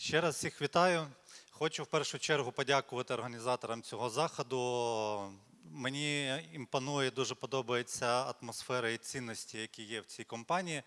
Ще раз всіх вітаю. Хочу в першу чергу подякувати організаторам цього заходу. Мені імпонує, дуже подобається атмосфера і цінності, які є в цій компанії.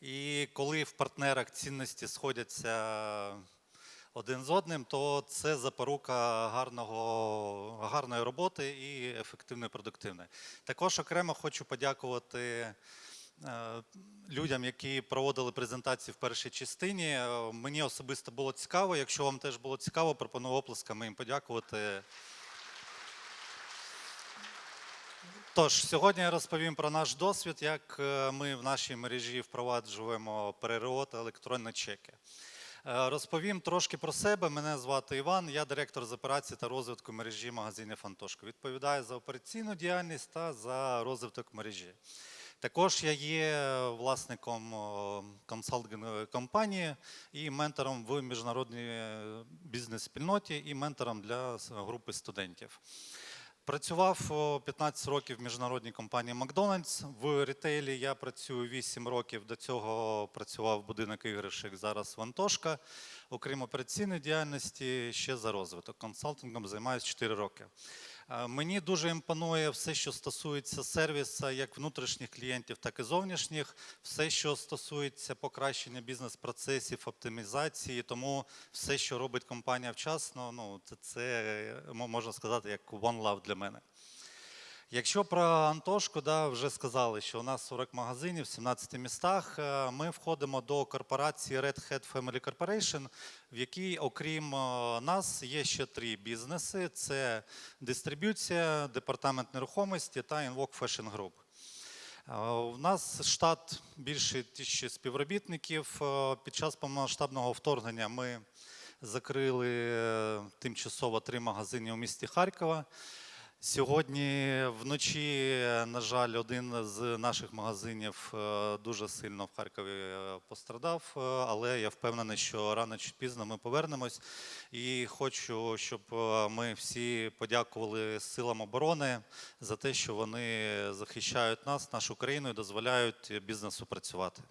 І коли в партнерах цінності сходяться один з одним, то це запорука гарного, гарної роботи і ефективної, продуктивної. Також окремо хочу подякувати людям, які проводили презентації в першій частині. Е, Мені особисто було цікаво. Якщо вам теж було цікаво, пропоную оплесками їм подякувати. Тож, сьогодні я розповім про наш досвід, як е, ми в нашій мережі впроваджуємо ПРРО та електронні чеки. Е, Розповім трошки про себе. Мене звати Іван, я директор з операції та розвитку мережі магазинів Антошко. Відповідаю за операційну діяльність та за розвиток мережі. Також я є власником консалтингової компанії і ментором в міжнародній е, бізнес-спільноті і ментором для групи студентів. Працював 15 років в міжнародній компанії Макдональдс. В рітейлі я працюю 8 років. До цього працював будинок іграшок, зараз в Антошка. Окрім операційної діяльності, ще за розвиток. Консалтингом займаюся 4 роки. Мені дуже імпонує все, що стосується сервісу, як внутрішніх клієнтів, так і зовнішніх, все, що стосується покращення бізнес-процесів, оптимізації. Тому все, що робить компанія вчасно, ну це, це мо- можна сказати як one love для мене. Якщо про Антошку, да, вже сказали, що у нас 40 магазинів в 17 містах. Е, Ми входимо до корпорації Red Hat Family Corporation, в якій, окрім е, нас, є ще три бізнеси: це дистриб'юція, департамент нерухомості та Invoke Fashion Group. Е, У нас штат більше тисячі співробітників. Е, Під час повномасштабного вторгнення ми закрили е, тимчасово три магазини у місті Харкова. Сьогодні вночі, на жаль, один з наших магазинів е, дуже сильно в Харкові е, пострадав, е, але я впевнений, що рано чи пізно ми повернемось. І хочу, щоб ми всі подякували силам оборони за те, що вони захищають нас, нашу країну і дозволяють бізнесу працювати.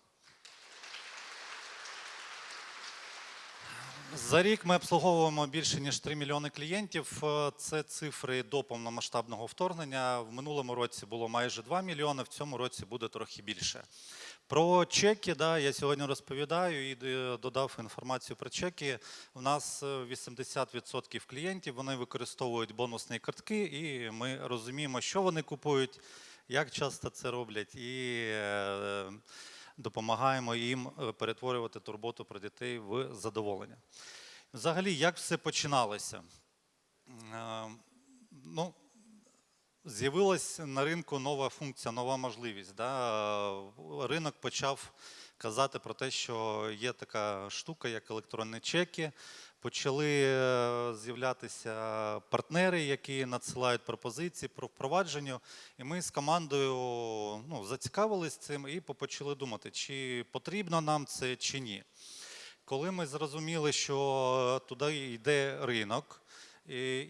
За рік ми обслуговуємо більше ніж 3 мільйони клієнтів. Е, Це цифри до повномасштабного вторгнення. В минулому році було майже 2 мільйони, в цьому році буде трохи більше. Про чеки, да, я сьогодні розповідаю і е, додав інформацію про чеки. У нас е, 80% клієнтів вони використовують бонусні картки, і ми розуміємо, що вони купують, як часто це роблять, і е, допомагаємо їм е, перетворювати турботу про дітей в задоволення. Взагалі, як все починалося? Е, Ну, з'явилась на ринку нова функція, нова можливість. Да? Е, Ринок почав казати про те, що є така штука, як електронні чеки. Почали е, з'являтися партнери, які надсилають пропозиції про впровадження. І ми з командою ну, зацікавились цим і почали думати, чи потрібно нам це, чи ні. Коли ми зрозуміли, що туди йде ринок,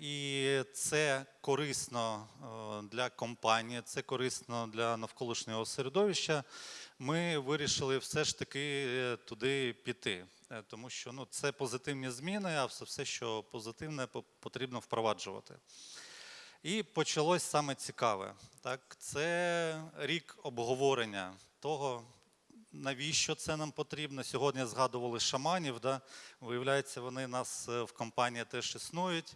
і це корисно е, для компанії, це корисно для навколишнього середовища, ми вирішили все ж таки е, туди піти. Е, Тому що ну, це позитивні зміни, а все, що позитивне, потрібно впроваджувати. І почалось саме цікаве. Так, це рік обговорення того, навіщо це нам потрібно. Сьогодні згадували шаманів. Да? Виявляється, вони нас е, в компанії теж існують.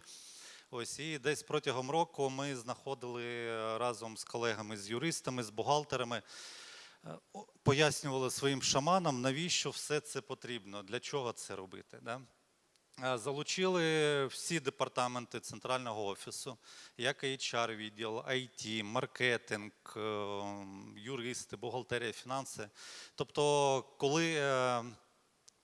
Ось і десь протягом року ми знаходили е, разом з колегами, з юристами, з бухгалтерами, пояснювали своїм шаманам, навіщо все це потрібно, для чого це робити. Да? Е, Залучили всі департаменти центрального офісу, як HR відділ, IT, маркетинг, е, юристи, бухгалтерія, фінанси. Тобто, коли е,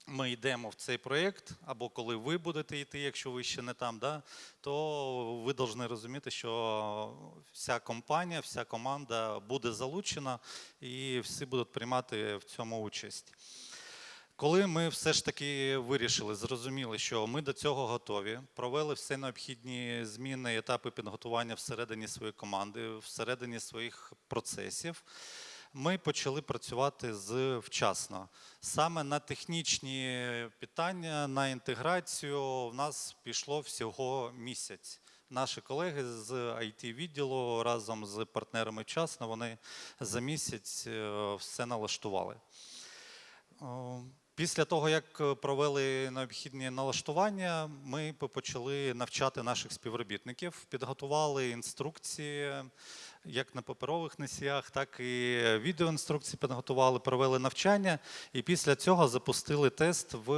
ми йдемо в цей проєкт, або коли ви будете йти, якщо ви ще не там, да, то ви повинні розуміти, що вся компанія, вся команда буде залучена і всі будуть приймати в цьому участь. Коли ми все ж таки вирішили, зрозуміли, що ми до цього готові, провели всі необхідні зміни, етапи підготування всередині своєї команди, всередині своїх процесів. Ми почали працювати з вчасно. Саме на технічні питання, на інтеграцію в нас пішло всього місяць. Наші колеги з it відділу разом з партнерами вчасно вони за місяць е, все налаштували. Після того, як е, провели необхідні налаштування, ми почали навчати наших співробітників, підготували інструкції як на паперових носіях, так і відеоінструкції підготували, провели навчання, і після цього запустили тест в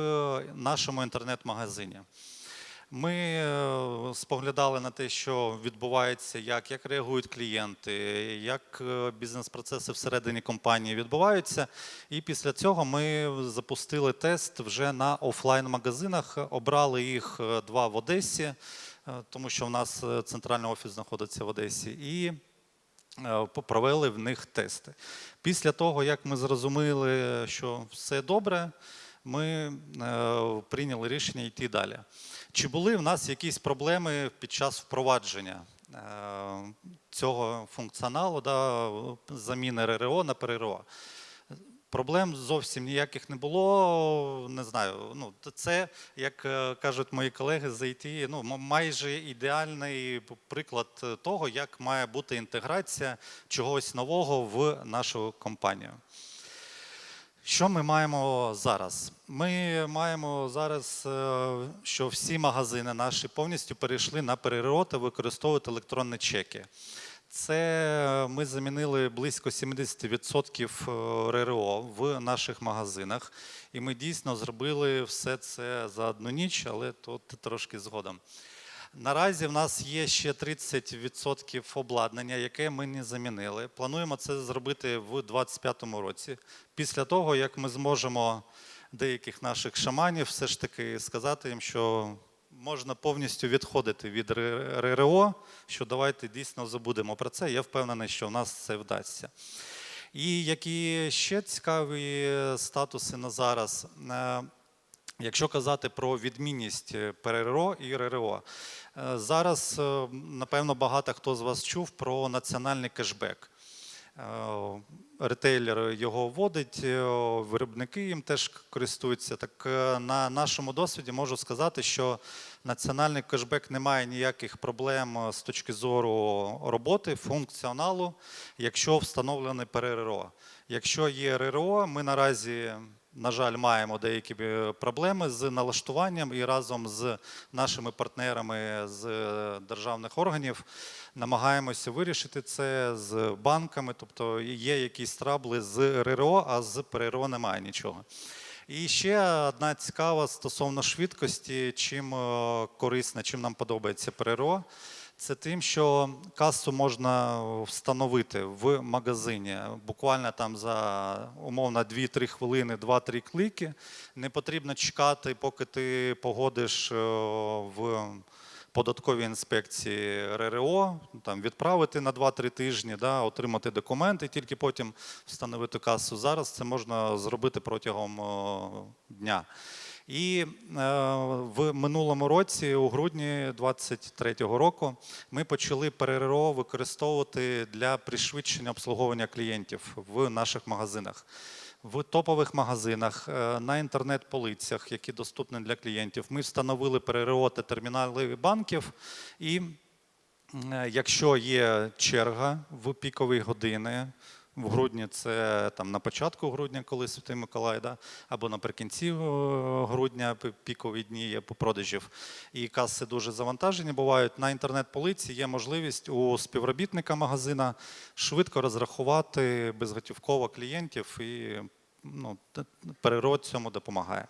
нашому інтернет-магазині. Ми е, споглядали на те, що відбувається, як, як реагують клієнти, як е, бізнес-процеси всередині компанії відбуваються. І після цього ми запустили тест вже на офлайн-магазинах. Обрали їх е, два в Одесі, тому що в нас центральний офіс знаходиться в Одесі. І провели в них тести. Після того, як ми зрозуміли, що все добре, ми прийняли рішення йти далі. Чи були в нас якісь проблеми під час впровадження е, цього функціоналу, да, заміни РРО на ПРРО? Проблем зовсім ніяких не було. Не знаю. Ну, це, як е, кажуть мої колеги з IT, ну, майже ідеальний приклад того, як має бути інтеграція чогось нового в нашу компанію. Що ми маємо зараз? Ми маємо зараз, е, що всі магазини наші повністю перейшли на ПРРО та використовують електронні чеки. Це ми замінили близько 70% РРО в наших магазинах, і ми дійсно зробили все це за одну ніч, але тут трошки згодом. Наразі в нас є ще 30% обладнання, яке ми не замінили. Плануємо це зробити в 2025 році. Після того, як ми зможемо деяких наших шаманів все ж таки сказати їм, що можна повністю відходити від РРО, що давайте дійсно забудемо про це. Я впевнений, що в нас це вдасться. І які ще цікаві статуси на зараз. Е, Якщо казати про відмінність ПРРО і РРО, зараз, е, напевно, багато хто з вас чув про національний кешбек. Е, Ретейлер його вводить, е, виробники їм теж користуються. Так е, на нашому досвіді можу сказати, що національний кешбек не має ніяких проблем е, з точки зору роботи, функціоналу, якщо встановлений ПРРО. Якщо є РРО, ми наразі на жаль, маємо деякі е, проблеми з налаштуванням і разом з нашими партнерами з е, державних органів намагаємося вирішити це з банками. Тобто є якісь трабли з РРО, а з ПРРО немає нічого. І ще одна цікава стосовно швидкості, чим е, корисна, чим нам подобається ПРРО. Це тим, що касу можна встановити в магазині буквально там за умовно 2-3 хвилини, 2-3 клики. Не потрібно чекати, поки ти погодиш е, в податковій інспекції РРО, там відправити на 2-3 тижні, да, отримати документи, тільки потім встановити касу. Зараз це можна зробити протягом е, дня. І е, в минулому році, у грудні 23-го року, ми почали ПРРО використовувати для пришвидшення обслуговування клієнтів в наших магазинах. В топових магазинах, е, на інтернет-полицях, які доступні для клієнтів, ми встановили ПРРО та термінали банків. І е, якщо є черга в пікові години, в грудні це там на початку грудня, коли Святий Миколай, да, або наприкінці е, грудня пікові дні є по продажів, і каси дуже завантажені бувають. На інтернет-полиці є можливість у співробітника магазина швидко розрахувати безготівково клієнтів, і ну, перерод цьому допомагає.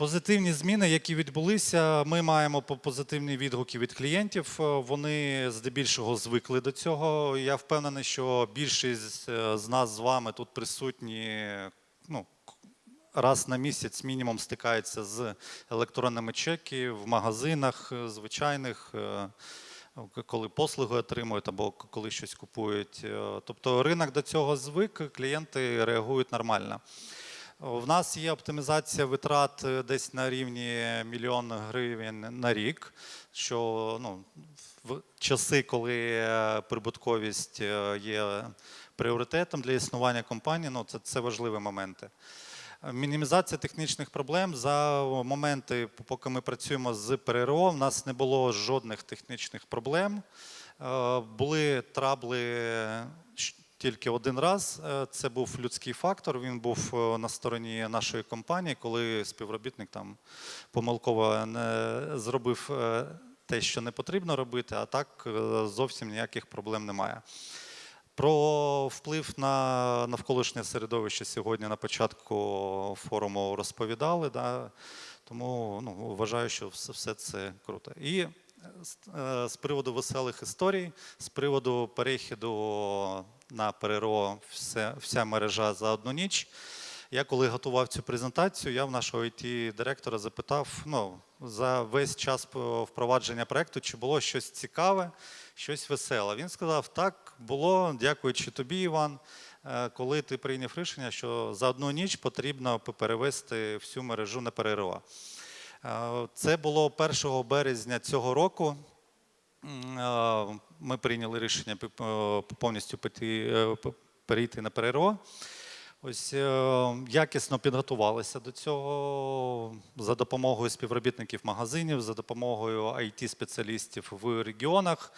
Позитивні зміни, які відбулися, ми маємо позитивні відгуки від клієнтів. Е, Вони здебільшого звикли до цього. Я впевнений, що більшість е, з нас з вами тут присутні. Ну, Раз на місяць мінімум стикається з електронними чеки в магазинах е, звичайних, коли послуги отримують або коли щось купують. Тобто ринок до цього звик, клієнти реагують нормально. В нас є оптимізація витрат е, десь на рівні мільйон гривень на рік, що ну, в часи, коли е, прибутковість е, є пріоритетом для існування компанії. Ну, це, це важливі моменти. Мінімізація технічних проблем за моменти, поки ми працюємо з ПРРО, в нас не було жодних технічних проблем. Були трабли тільки один раз. Е, Це був людський фактор. Він був е, на стороні нашої компанії, коли співробітник там помилково не зробив е, те, що не потрібно робити, а так зовсім ніяких проблем немає. Про вплив на навколишнє середовище сьогодні на початку форуму розповідали. Да? Тому ну, вважаю, що все, все це круто. І з приводу веселих історій, з приводу перехіду на ПРРО все, вся мережа за одну ніч. Я коли готував цю презентацію, я в нашого it директора запитав ну, за весь час впровадження проекту, чи було щось цікаве, щось веселе. Він сказав: так, було, дякуючи тобі, Іван. е, Коли ти прийняв рішення, що за одну ніч потрібно перевести всю мережу на ПРРО. Е, Це було 1 березня цього року. Ми прийняли рішення е, повністю е, перейти на ПРРО. Ось е, якісно підготувалися до цього за допомогою співробітників магазинів, за допомогою it спеціалістів в регіонах.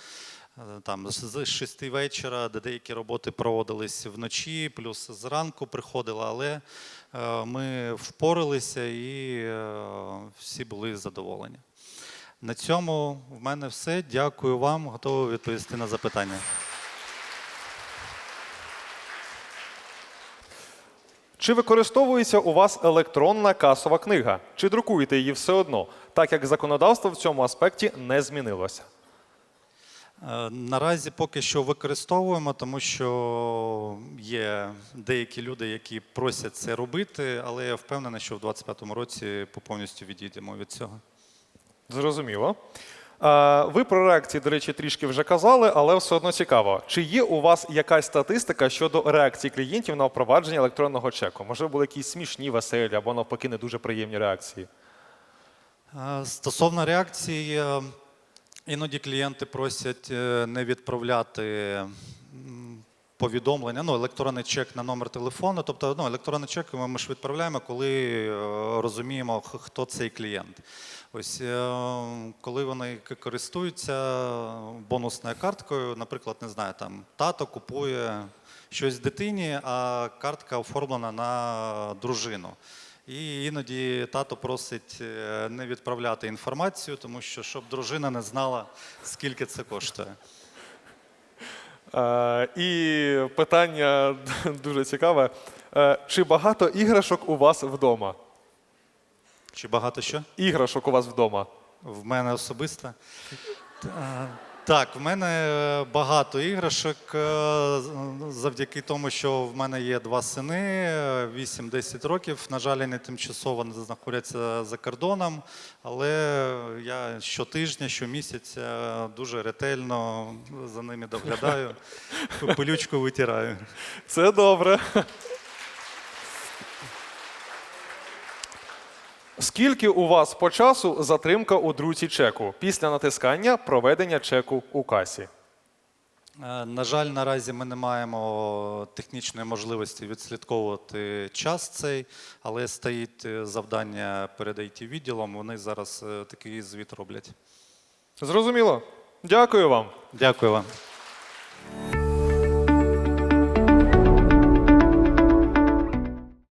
Там з 6 вечора, де деякі роботи проводились вночі, плюс зранку приходили, але ми впоралися і всі були задоволені. На цьому в мене все. Дякую вам. Готовий відповісти на запитання. Чи використовується у вас електронна касова книга? Чи друкуєте її все одно, так як законодавство в цьому аспекті не змінилося? Е, Наразі поки що використовуємо, тому що є деякі люди, які просять це робити, але я впевнений, що в 2025 році повністю відійдемо від цього. Зрозуміло. Е, Ви про реакції, до речі, трішки вже казали, але все одно цікаво. Чи є у вас якась статистика щодо реакції клієнтів на впровадження електронного чеку? Можливо, були якісь смішні, веселі або навпаки не дуже приємні реакції? Е, Стосовно реакції, е, іноді клієнти просять не відправляти повідомлення, ну, електронний чек на номер телефону. Тобто ну, електронний чек ми ж відправляємо, коли розуміємо, хто цей клієнт. Ось е, коли вони користуються бонусною карткою, наприклад, не знаю, там тато купує щось дитині, а картка оформлена на дружину. І іноді тато просить е, не відправляти інформацію, тому що щоб дружина не знала, скільки це коштує. Е, І питання дуже цікаве. Чи багато іграшок у вас вдома? Чи багато що? Іграшок у вас вдома? В мене особисто. Так, в мене е, багато іграшок е, завдяки тому, що в мене є два сини, е, 8-10 років. На жаль, вони тимчасово знаходяться за кордоном, але я щотижня, щомісяця дуже ретельно за ними доглядаю, пилючку витираю. Це добре. Скільки у вас по часу затримка у друці чеку після натискання проведення чеку у касі? Е, На жаль, наразі ми не маємо технічної можливості відслідковувати час цей, але стоїть е, завдання перед it відділом. Вони зараз е, такий звіт роблять. Зрозуміло. Дякую вам. Дякую вам.